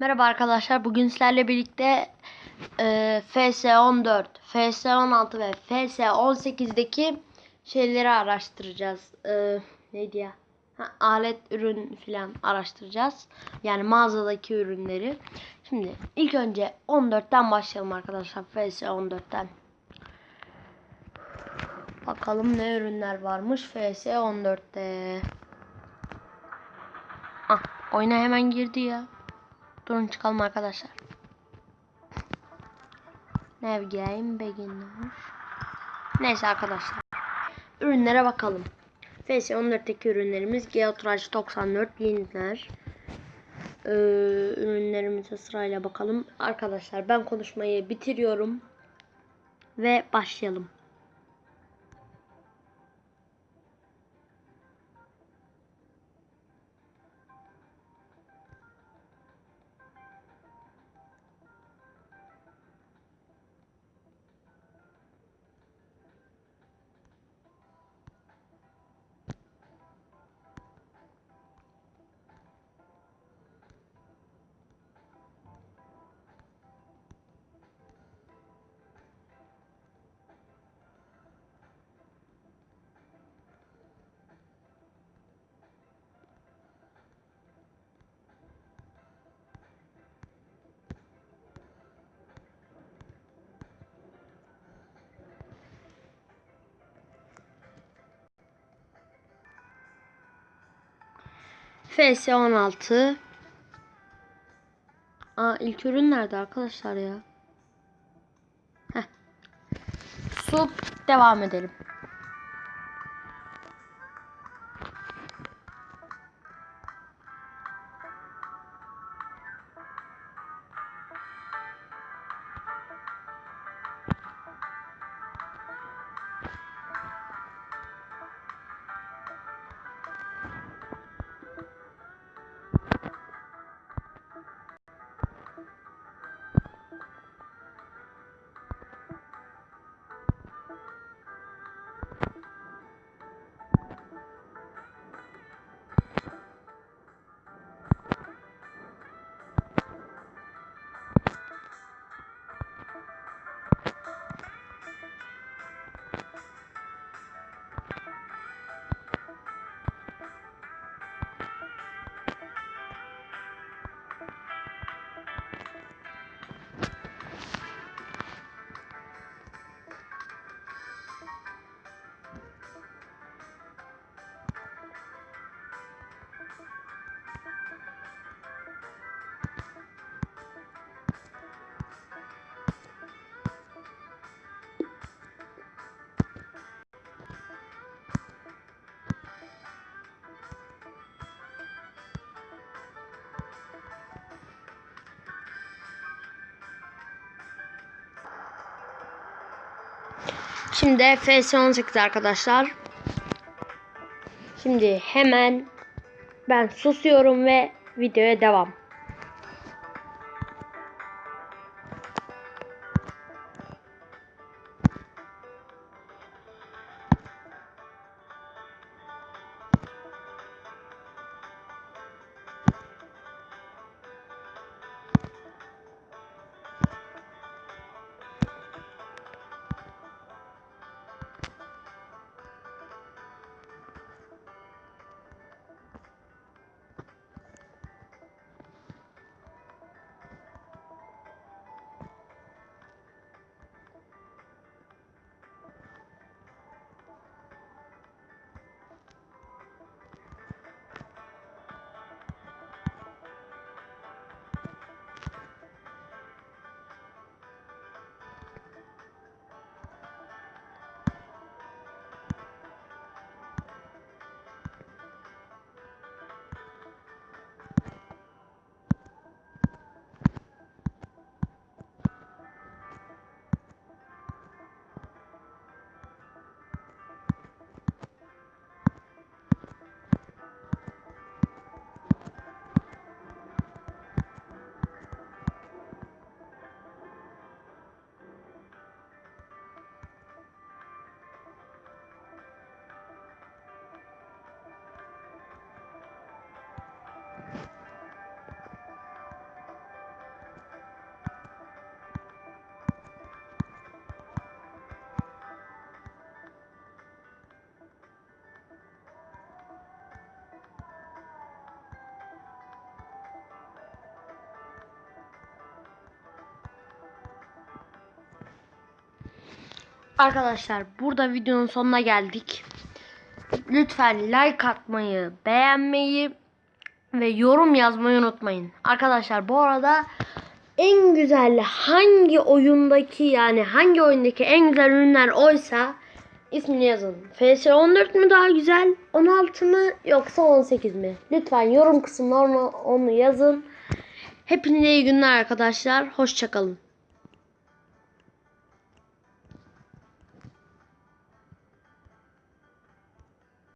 Merhaba arkadaşlar. Bugün sizlerle birlikte e, FS14, FS16 ve FS18'deki şeyleri araştıracağız. E, neydi ya? Ha, alet ürün filan araştıracağız. Yani mağazadaki ürünleri. Şimdi ilk önce 14'ten başlayalım arkadaşlar. FS14'ten. Bakalım ne ürünler varmış FS14'te. Ah, oyuna hemen girdi ya. Durun çıkalım arkadaşlar. Nav game beginner. Neyse arkadaşlar. Ürünlere bakalım. FS14'teki ürünlerimiz Geotrash 94 yeniler. Ee, ürünlerimize sırayla bakalım. Arkadaşlar ben konuşmayı bitiriyorum. Ve başlayalım. FS16 Aa ilk ürün nerede arkadaşlar ya? Heh. Su devam edelim. Şimdi FS18 arkadaşlar. Şimdi hemen ben susuyorum ve videoya devam. Arkadaşlar burada videonun sonuna geldik. Lütfen like atmayı, beğenmeyi ve yorum yazmayı unutmayın. Arkadaşlar bu arada en güzel hangi oyundaki yani hangi oyundaki en güzel ürünler oysa ismini yazın. FS14 mü daha güzel? 16 mı yoksa 18 mi? Lütfen yorum kısmına onu, onu yazın. Hepinize iyi günler arkadaşlar. Hoşçakalın.